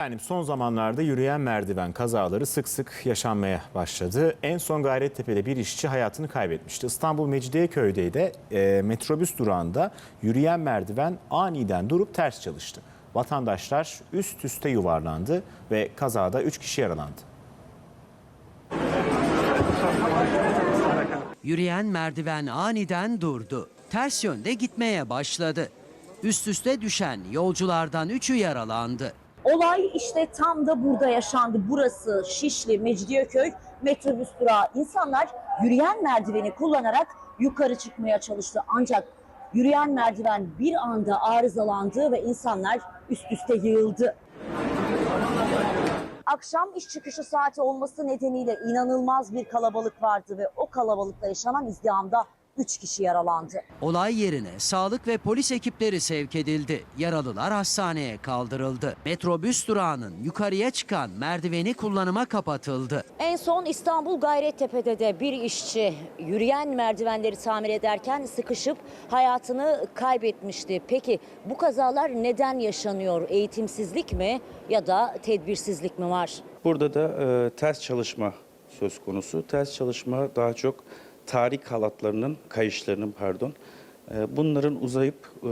Efendim son zamanlarda yürüyen merdiven kazaları sık sık yaşanmaya başladı. En son Gayrettepe'de bir işçi hayatını kaybetmişti. İstanbul Mecidiyeköy'de e, metrobüs durağında yürüyen merdiven aniden durup ters çalıştı. Vatandaşlar üst üste yuvarlandı ve kazada 3 kişi yaralandı. Yürüyen merdiven aniden durdu. Ters yönde gitmeye başladı. Üst üste düşen yolculardan üçü yaralandı. Olay işte tam da burada yaşandı. Burası Şişli, Mecidiyeköy metrobüs durağı. İnsanlar yürüyen merdiveni kullanarak yukarı çıkmaya çalıştı. Ancak yürüyen merdiven bir anda arızalandı ve insanlar üst üste yığıldı. Akşam iş çıkışı saati olması nedeniyle inanılmaz bir kalabalık vardı ve o kalabalıkta yaşanan izdihamda 3 kişi yaralandı. Olay yerine sağlık ve polis ekipleri sevk edildi. Yaralılar hastaneye kaldırıldı. Metrobüs durağının yukarıya çıkan merdiveni kullanıma kapatıldı. En son İstanbul Gayrettepe'de de bir işçi yürüyen merdivenleri tamir ederken sıkışıp hayatını kaybetmişti. Peki bu kazalar neden yaşanıyor? Eğitimsizlik mi ya da tedbirsizlik mi var? Burada da e, ters çalışma söz konusu. Ters çalışma daha çok tarik halatlarının, kayışlarının pardon, e, bunların uzayıp e,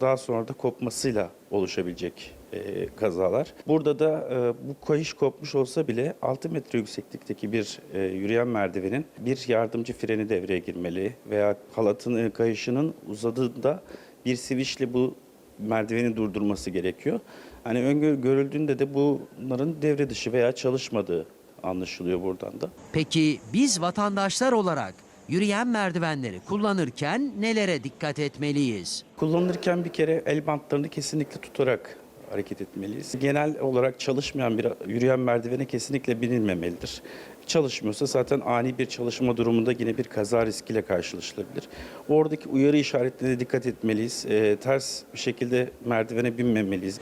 daha sonra da kopmasıyla oluşabilecek e, kazalar. Burada da bu kayış kopmuş olsa bile 6 metre yükseklikteki bir yürüyen merdivenin bir yardımcı freni devreye girmeli veya halatın kayışının uzadığında bir switchle bu merdiveni durdurması gerekiyor. Hani öngörüldüğünde de bunların devre dışı veya çalışmadığı anlaşılıyor buradan da. Peki biz vatandaşlar olarak yürüyen merdivenleri kullanırken nelere dikkat etmeliyiz? Kullanılırken bir kere el bantlarını kesinlikle tutarak hareket etmeliyiz. Genel olarak çalışmayan bir yürüyen merdivene kesinlikle binilmemelidir. Çalışmıyorsa zaten ani bir çalışma durumunda yine bir kaza riskiyle karşılaşılabilir. Oradaki uyarı işaretlerine dikkat etmeliyiz. Ee, ters bir şekilde merdivene binmemeliyiz.